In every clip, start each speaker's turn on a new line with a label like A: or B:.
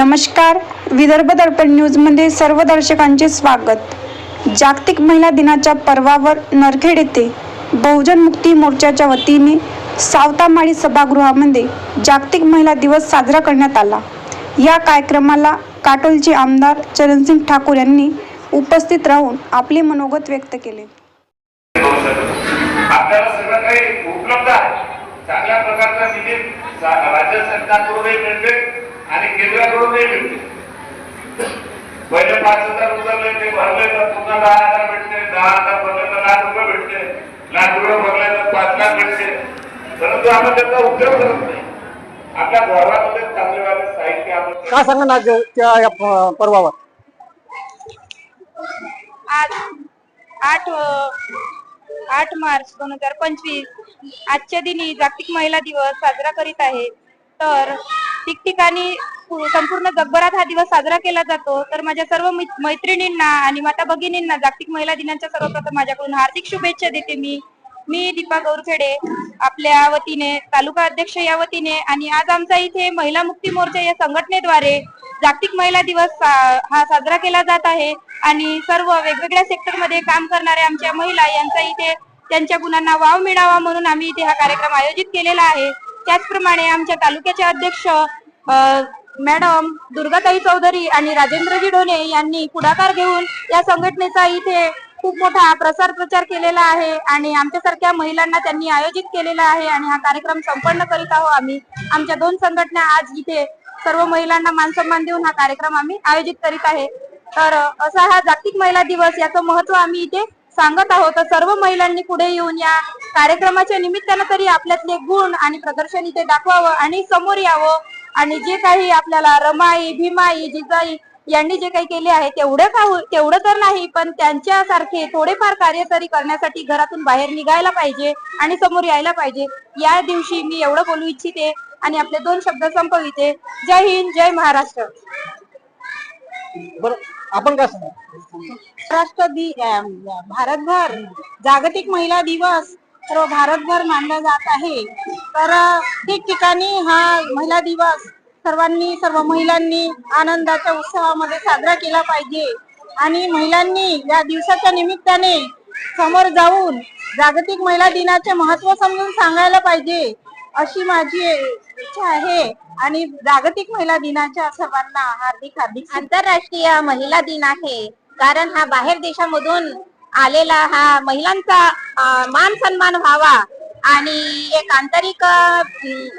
A: नमस्कार. विदर्भ दर्पण न्यूजमध्ये सर्व दर्शकांचे स्वागत. जागतिक महिला दिनाच्या पर्वावर नरखेड येथे बहुजन मुक्ती मोर्चाच्या वतीने सावतामाळी सभागृहामध्ये जागतिक महिला दिवस साजरा करण्यात आला. या कार्यक्रमाला काटोलचे आमदार चरणसिंग ठाकूर यांनी उपस्थित राहून आपले मनोगत व्यक्त केले.
B: उपलब्ध आहे. चांगल्या प्रकारचा राज्य सरकारकडूनही मिळते आणि केंद्राकडूनही मिळते पहिले पाच हजार उचलले ते भरले तर पुन्हा दहा हजार भेटते दहा हजार भरले तर लाख रुपये भेटते लाख रुपये भरले तर पाच लाख भेटते. परंतु आपण त्याचा उपयोग करत नाही. आपल्या घरामध्ये चांगले वाले साहित्य आपण
C: काय सांगा ना त्या- पर्वावर?
D: आज आठ आठ मार्च दोन हजार पंचवीस. आजच्या दिनी जागतिक महिला दिवस साजरा करीत आहे. तर ठिकठिकाणी संपूर्ण जगभरात हा दिवस साजरा केला जातो. तर माझ्या सर्व मैत्रिणींना आणि माता भगिनींना जागतिक महिला दिनाच्या सर्वप्रथम माझ्याकडून हार्दिक शुभेच्छा देते मी. मी दीपा गौरखेडे आपल्या वतीने तालुका अध्यक्ष या वतीने आणि आज आमचा इथे महिला मुक्ती मोर्चा या संघटनेद्वारे जागतिक महिला दिवस हा साजरा केला जात आहे. आणि सर्व वेगवेगळ्या सेक्टरमध्ये काम करणाऱ्या आमच्या महिला यांचा इथे त्यांच्या गुणांना वाव मिळावा म्हणून आम्ही इथे हा कार्यक्रम आयोजित केलेला आहे. त्याचप्रमाणे आमच्या तालुक्याचे अध्यक्ष मॅडम दुर्गाताई चौधरी आणि राजेंद्रजी ढोणे यांनी पुढाकार घेऊन या संघटनेचा इथे खूप मोठा प्रसार प्रचार केलेला आहे आणि आमच्यासारख्या महिलांना त्यांनी आयोजित केलेला आहे आणि हा कार्यक्रम संपन्न करीत आहोत आम्ही. आमच्या दोन संघटना आज इथे सर्व महिलांना मानसन्मान देऊन हा कार्यक्रम आम्ही आयोजित करीत आहे. तर असा हा जागतिक महिला दिवस याचं महत्त्व आम्ही इथे सांगत आहोत. तर सर्व महिलांनी पुढे येऊन या कार्यक्रमाच्या निमित्तानं तरी आपल्यातले गुण आणि प्रदर्शन इथे दाखवावं आणि समोर यावं. आणि जे काही आपल्याला रमाई भीमाई जिजाई यांनी जे काही केले आहे तेवढं का तेवढं तर नाही पण त्यांच्यासारखे थोडेफार कार्य तरी करण्यासाठी घरातून बाहेर निघायला पाहिजे आणि समोर यायला पाहिजे. या दिवशी मी एवढं बोलू इच्छिते आणि आपले दोन शब्द संपविते. जय हिंद जय महाराष्ट्र.
C: आपण काय
D: महाराष्ट्र भारतभर जागतिक महिला दिवस सर्व भारतभर मानला जात आहे. तर ठिकठिकाणी हा महिला दिवस सर्वांनी सर्व महिलांनी आनंदाच्या उत्सवामध्ये साजरा केला पाहिजे. आणि महिलांनी या दिवसाच्या निमित्ताने समोर जाऊन जागतिक महिला दिनाचे महत्त्व समजून सांगायला पाहिजे अशी माझी इच्छा आहे. आणि जागतिक महिला दिनाच्या सर्वांना हार्दिक हार्दिक
E: आंतरराष्ट्रीय महिला दिन आहे. कारण हा बाहेर देशामधून आलेला हा महिलांचा मान सन्मान व्हावा आणि एक आंतरिक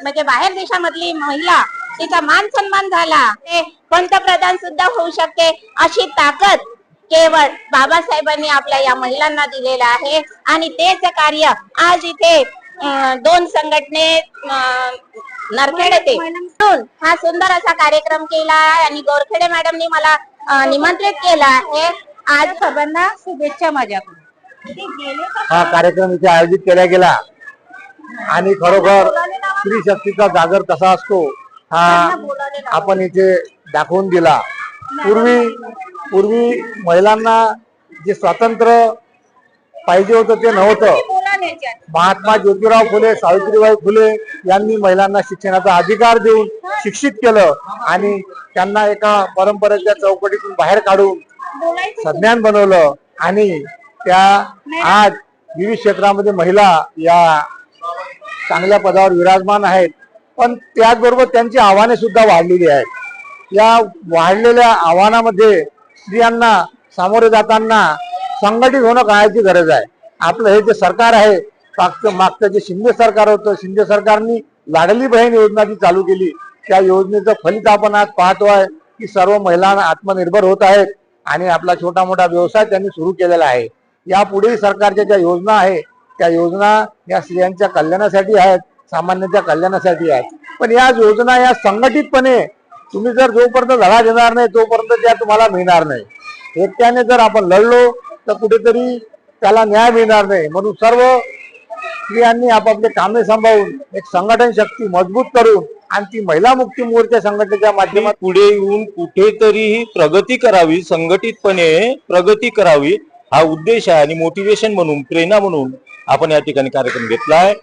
E: म्हणजे बाहेर देशामधली महिला तिचा मान सन्मान झाला ते पंतप्रधान सुद्धा होऊ शकते अशी ताकद केवळ बाबासाहेबांनी आपल्या या महिलांना दिलेलं आहे. आणि तेच कार्य आज इथे दोन संघटने नरखेड येते म्हणून हा सुंदर असा कार्यक्रम केला आहे आणि गोरखेडे मॅडमनी मला निमंत्रित केलं आहे. आज सर्वांना शुभेच्छा माझ्याकडून.
C: हा कार्यक्रम इथे आयोजित केला गेला. आणि खरोखर स्त्री शक्तीचा जागर कसा असतो हा आपण इथे दाखवून दिला. पूर्वी पूर्वी महिलांना जे स्वातंत्र्य पाहिजे होतं ते नव्हतं. महात्मा ज्योतिराव फुले सावित्रीबाई फुले यांनी महिलांना शिक्षणाचा अधिकार देऊन शिक्षित केलं आणि त्यांना एका परंपरेच्या चौकटीतून बाहेर काढून सज्ञान बनवलं आणि त्या आज विविध क्षेत्रामध्ये महिला या चांगल्या पदावर विराजमान आहेत. पण त्याचबरोबर त्यांची आव्हाने सुद्धा वाढलेली आहेत. या वाढलेल्या आव्हानामध्ये स्त्रियांना सामोरे जाताना संघटित होणं काळाची गरज आहे. आपलं हे जे सरकार आहे मागचं मागचं जे शिंदे सरकार होतं शिंदे सरकारनी लाडली बहीण योजना जी चालू केली त्या योजनेचं फलित आपण आज पाहतोय की सर्व महिलांना आत्मनिर्भर होत आहेत. आणि आपला छोटा मोठा व्यवसाय त्यांनी सुरू केलेला आहे. यापुढे सरकारच्या ज्या योजना आहे त्या योजना या स्त्रियांच्या कल्याणासाठी आहेत सामान्यांच्या कल्याणासाठी आहेत. पण या योजना या संघटितपणे तुम्ही जर जोपर्यंत लढा देणार नाही तोपर्यंत त्या तुम्हाला मिळणार नाही. एकट्याने जर आपण लढलो तर कुठेतरी त्याला न्याय मिळणार नाही. म्हणून सर्व स्त्रियांनी आपापले कामे सांभाळून एक संघटन शक्ती मजबूत करून आणि ती महिला मुक्ती मोर्चा संघटनेच्या माध्यमातून
F: पुढे येऊन कुठेतरी ही प्रगती करावी संघटितपणे प्रगती करावी हा उद्देश आहे आणि मोटिवेशन म्हणून प्रेरणा म्हणून आपण या ठिकाणी कार्यक्रम घेतला आहे.